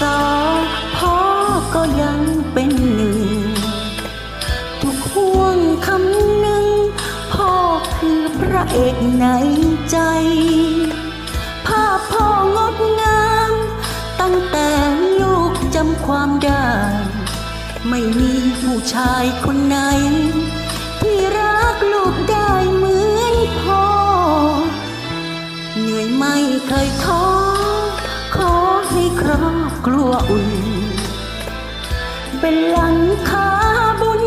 ศพ่อก็ยังเป็นหนึ่ง ทุกห่วงคำหนึ่ง พ่อคือพระเอกในใจ ภาพพ่องดงาม ตั้งแต่ลูกจำความได้ ไม่มีผู้ชายคนไหน ครัวอุ่นเป็นหลังคาบุญ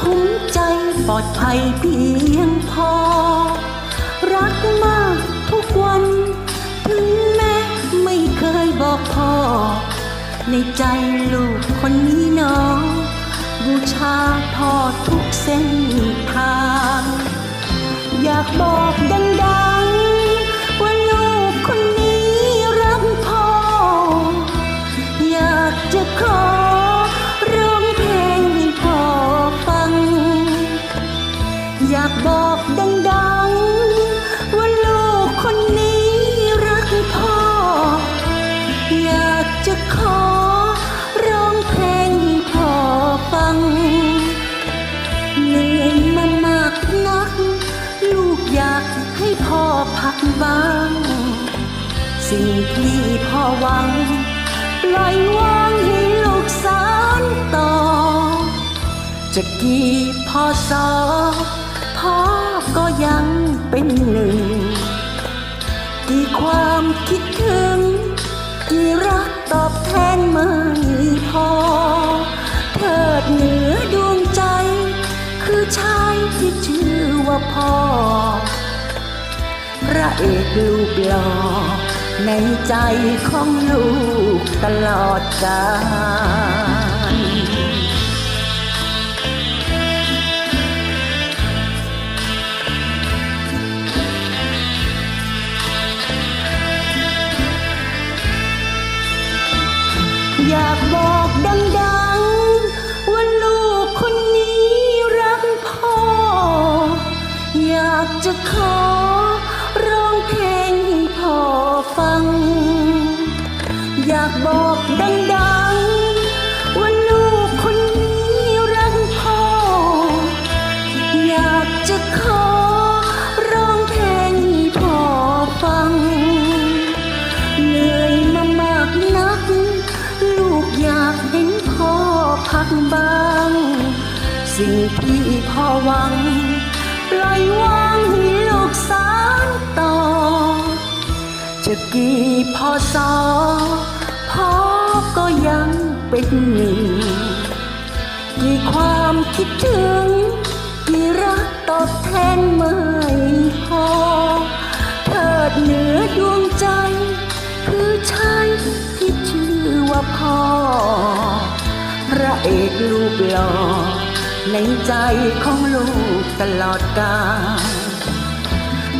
คุ้มใจปลอดภัยเพียงพอ รักมากทุกวัน ถึงแม้ไม่เคยบอกพ่อ ในใจลูกคนนี้น้องบูชาพ่อทุกเส้นทาง อยากบอกดัง สิ่งที่พ่อหวัง ปล่อยวางให้ลูกสานต่อ จะกี่พ่อสอพ่อก็ยังเป็นหนึ่ง กี่ความคิดถึง กี่รักตอบแทนไม่พอ เถิดเหนือดวงใจ คือชายที่ชื่อว่าพ่อพระเอกลูกหล่อ ในใจของลูกตลอดกาลอยากบอกดังากบอกดังๆ ว่าลูกคนนี้รักพ่อ อยากจะขอร้องเพลงให้พ่อฟัง เหนื่อยมามากนัก ลูกอยากเห็นพ่อพักบ้าง สิ่งที่พ่อหวัง ปล่อยวางให้ลูกสานต่อจะกี่พอสอ พ่อก็ยังเป็นหนึ่งกี่ความคิดถึงกี่รักตอบแทนไม่พอเถิดเหนือดวงใจ คือชายที่ชื่อว่าพ่อ พระเอกลูกหล่อในใจของลูกตลอดกาล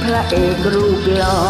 พระเอกรูปหล่อ